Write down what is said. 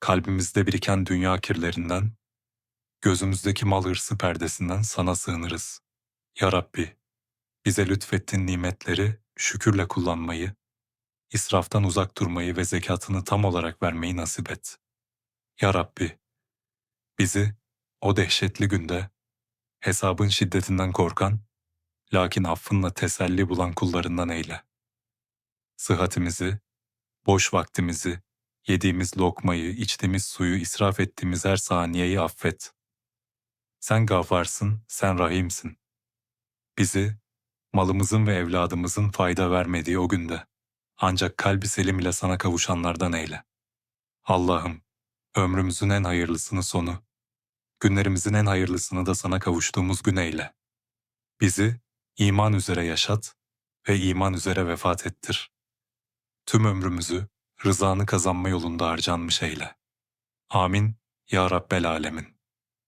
kalbimizde biriken dünya kirlerinden, gözümüzdeki mal hırsı perdesinden sana sığınırız. Ya Rabbi, bize lütfettiğin nimetleri şükürle kullanmayı, israftan uzak durmayı ve zekatını tam olarak vermeyi nasip et. Ya Rabbi, bizi o dehşetli günde hesabın şiddetinden korkan, lakin affınla teselli bulan kullarından eyle. Sıhhatimizi, boş vaktimizi, yediğimiz lokmayı, içtiğimiz suyu, israf ettiğimiz her saniyeyi affet. Sen gafarsın, sen rahimsin. Bizi, malımızın ve evladımızın fayda vermediği o günde, ancak kalbi selim ile sana kavuşanlardan eyle. Allah'ım, ömrümüzün en hayırlısını sonu, günlerimizin en hayırlısını da sana kavuştuğumuz gün eyle. Bizi iman üzere yaşat ve iman üzere vefat ettir. Tüm ömrümüzü rızanı kazanma yolunda harcanmış eyle. Amin ya Rabbel Alemin.